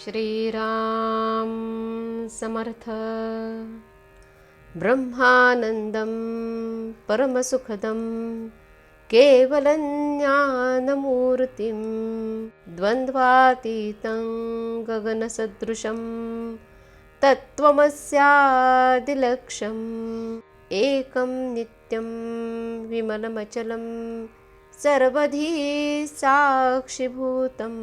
श्रीराम समर्थ। ब्रह्मानन्दं परमसुखदं केवलं ज्ञानमूर्तिं द्वन्द्वातीतं गगनसदृशं तत्त्वमस्यादिलक्ष्यम् एकं नित्यं विमलमचलं सर्वधी साक्षिभूतम्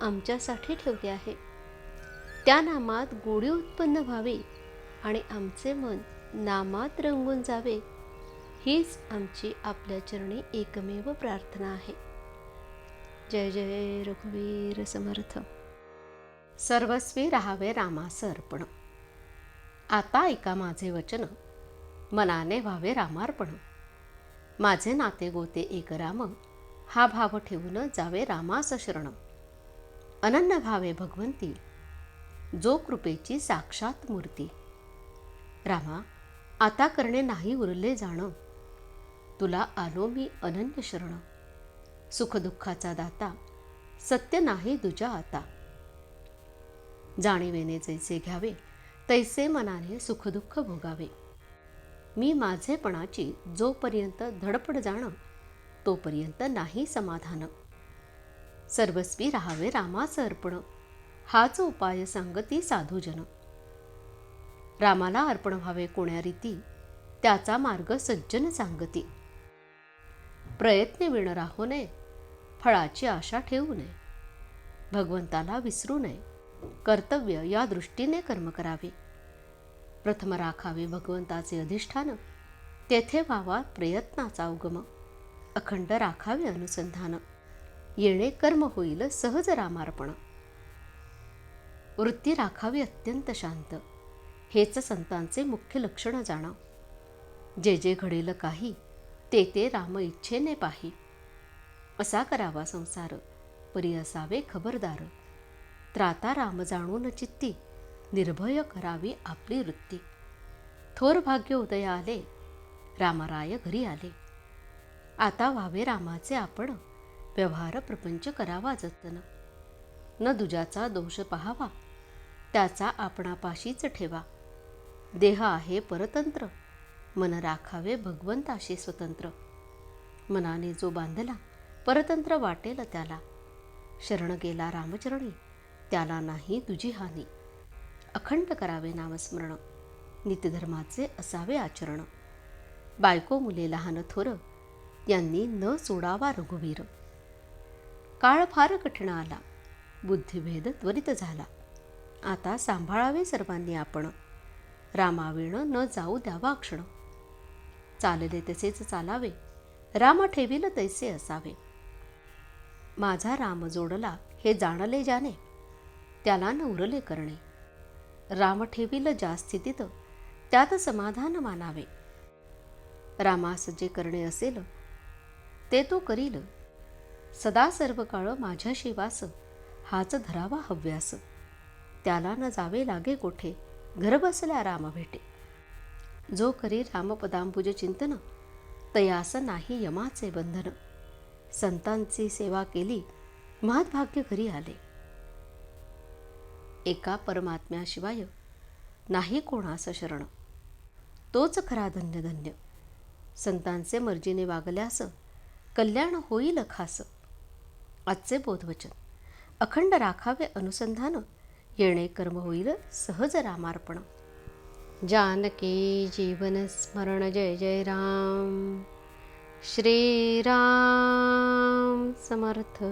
आमच्यासाठी ठेवले आहे. त्या नामात गोडी उत्पन्न व्हावी आणि आमचे मन नामात रंगून जावे हीच आमची आपल्या चरणी एकमेव प्रार्थना आहे. जय जय रघुवीर समर्थ. सर्वस्वी राहावे रामास अर्पण आता ऐका माझे वचन. मनाने व्हावे रामार्पण. माझे नाते गोते एक राम हा भाव ठेवून जावे रामास शरण अनन्य भावे भगवंती जो कृपेची साक्षात मूर्ती. रामा आता करणे नाही उरले जाणं. तुला आलो मी अनन्य शरण. सुखदुःखाचा दाता सत्य नाही तुझ्या आता. जाणीवेने जैसे घ्यावे तैसे मनाने सुखदुःख भोगावे. मी माझेपणाची जोपर्यंत धडपड जाणं तोपर्यंत नाही समाधान. सर्वस्वी राहावे रामाचं अर्पण. हाच उपाय सांगती साधूजन. रामाला अर्पण व्हावे कोण्या रीती त्याचा मार्ग सज्जन सांगती. प्रयत्न विण राहू नये फळाची आशा ठेवू नये. भगवंताला विसरू नये कर्तव्य या दृष्टीने कर्म करावे. प्रथम राखावे भगवंताचे अधिष्ठान तेथे व्हावा प्रयत्नाचा उगम. अखंड राखावे अनुसंधान. येणे कर्म होईल सहज रामार्पण. वृत्ती राखावी अत्यंत शांत. हेच संतांचे मुख्य लक्षण जाणं. जे जे घडेल काही ते ते राम इच्छेने पाही. असा करावा संसार परी असावे खबरदार. त्राता राम जाणून चित्ती निर्भय करावी आपली वृत्ती. थोर भाग्य उदया आले रामराय घरी आले. आता व्हावे रामाचे आपण व्यवहार प्रपंच करावा जतन न दुजाचा दोष पहावा त्याचा आपणापाशीच ठेवा. देह आहे परतंत्र मन राखावे भगवंताशी स्वतंत्र. मनाने जो बांधला परतंत्र वाटेल त्याला. शरण गेला रामचरणी त्याला नाही तुझी हानी. अखंड करावे नामस्मरण नित्यधर्माचे असावे आचरण. बायको मुले लहान थोर यांनी न सोडावा रघुवीर. काळ फार कठीण आला. बुद्धिभेद त्वरित झाला. आता सांभाळावे सर्वांनी आपण. रामाविण न जाऊ द्यावा क्षण. चालले तसेच चालावे. राम ठेवील तैसे असावे. माझा राम जोडला हे जाणले जाणे त्याला न उरले करणे. राम ठेवील ज्या स्थितीत त्यात समाधान मानावे. रामास जे करणे असेल ते तो करील. सदा सर्व काळ माझ्याशी वास हाच धरावा हव्यास. त्याला न जावे लागे कोठे घर बसल्या राम भेटे. जो करी रामपदांबुज चिंतन तयास नाही यमाचे बंधन. संतांची सेवा केली महद्भाग्य घरी आले. एका परमात्म्याशिवाय नाही कोणास शरण. तोच खरा धन्य धन्य संतांचे मर्जीने वागल्यास कल्याण होईल खास. आजचे बोधवचन. अखंड राखावे अनुसंधान येणे कर्म होईल सहज रामार्पण. जानकी जीवन स्मरण जय जय राम. श्रीराम समर्थ.